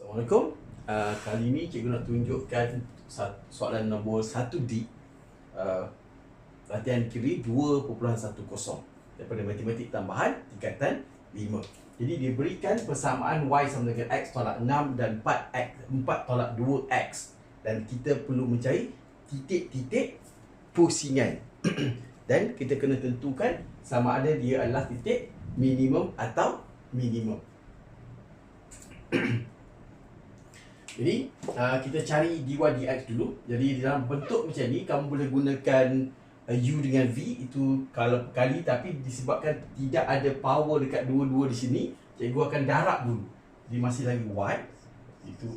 Assalamualaikum. Uh, kali ini cikgu nak tunjukkan soalan nombor 1D. Uh, latihan kiri 2.10 daripada matematik tambahan tingkatan 5. Jadi diberikan persamaan y sama dengan x tolak 6 dan 4x 4 tolak 2x dan kita perlu mencari titik-titik pusingan. dan kita kena tentukan sama ada dia adalah titik minimum atau minimum. Jadi uh, kita cari dy dx dulu. Jadi dalam bentuk macam ni kamu boleh gunakan uh, u dengan v. Itu kalau kali tapi disebabkan tidak ada power dekat dua-dua di sini, cikgu akan darab dulu. Jadi masih lagi y itu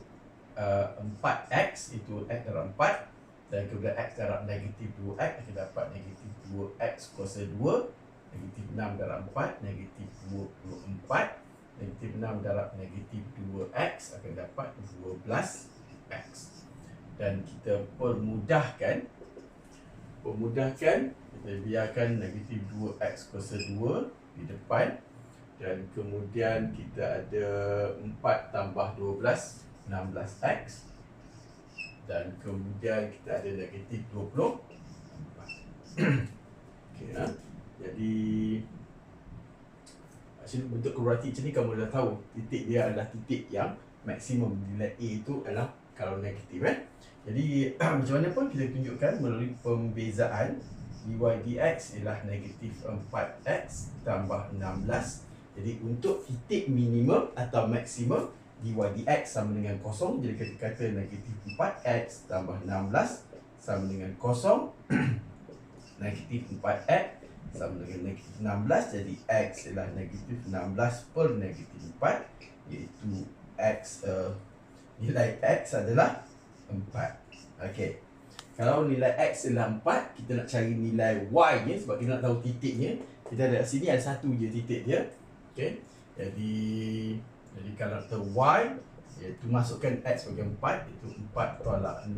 uh, 4x itu x darab 4 dan kemudian x darab negatif 2x kita dapat negatif 2x kuasa 2 negatif 6 darab 4 negatif 24 negatif 6 darab negatif 2x akan dapat 12x dan kita permudahkan permudahkan kita biarkan negatif 2x kuasa 2 di depan. Dan kemudian kita ada 4 tambah 12 16x dan kemudian kita ada negatif 20 okay, ha? jadi bentuk kurati macam ni kamu dah tahu titik dia adalah titik yang maksimum nilai A itu adalah kalau negatif eh. Jadi macam mana pun kita tunjukkan melalui pembezaan dy dx ialah negatif 4x tambah 16. Jadi untuk titik minimum atau maksimum dy dx sama dengan kosong jadi kita kata negatif 4x tambah 16 sama dengan kosong negatif 4x sama dengan negatif 16 jadi x ialah negatif 16 per negatif 4 iaitu x uh, nilai x adalah 4 okey. Kalau nilai x ialah 4 kita nak cari nilai y nya sebab kita nak tahu titiknya. Kita ada sini ada satu je titik dia. Okey. Jadi jadi kalau kita y iaitu masukkan x sebagai 4 itu 4 tolak 6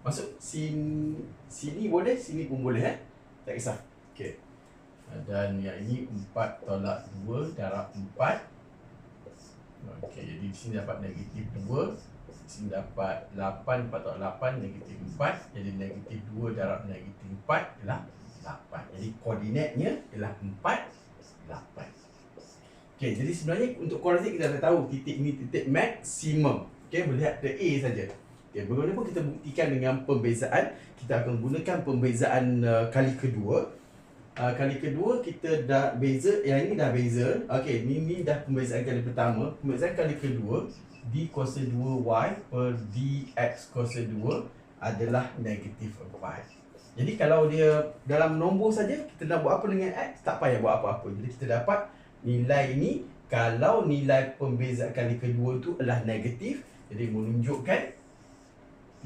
masuk sini sini boleh sini pun boleh eh? Tak kisah. Okey dan yang ini 4 tolak 2 darab 4 Okey, jadi di sini dapat negatif 2 Di sini dapat 8, 4 tolak 8 Negatif 4 Jadi negatif 2 darab negatif 4 ialah 8 Jadi koordinatnya ialah 4, 8 Okey, jadi sebenarnya untuk koordinat kita dah tahu Titik ini titik maksimum. Okey, melihat the A saja. Okey, bagaimanapun kita buktikan dengan pembezaan Kita akan gunakan pembezaan uh, kali kedua uh, kali kedua kita dah beza yang ini dah beza. Okey ni ni dah pembezaan kali pertama. Pembezaan kali kedua d kuasa 2y per dx kuasa 2 adalah negatif 4 jadi kalau dia dalam nombor saja kita nak buat apa dengan x? Tak payah buat apa-apa. Jadi kita dapat nilai ini. Kalau nilai pembezaan kali kedua tu adalah negatif jadi menunjukkan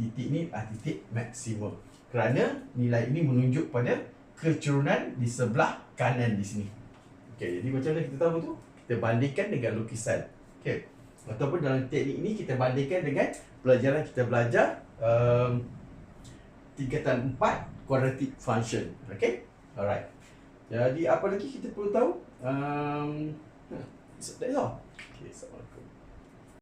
titik ni adalah titik maksimum. Kerana nilai ini menunjuk pada kecurunan di sebelah kanan di sini. Okey, jadi macam mana kita tahu tu? Kita bandingkan dengan lukisan. Okey. Ataupun dalam teknik ini kita bandingkan dengan pelajaran kita belajar um, tingkatan 4 quadratic function. Okey? Alright. Jadi apa lagi kita perlu tahu? Um, that's all. Okay, assalamualaikum.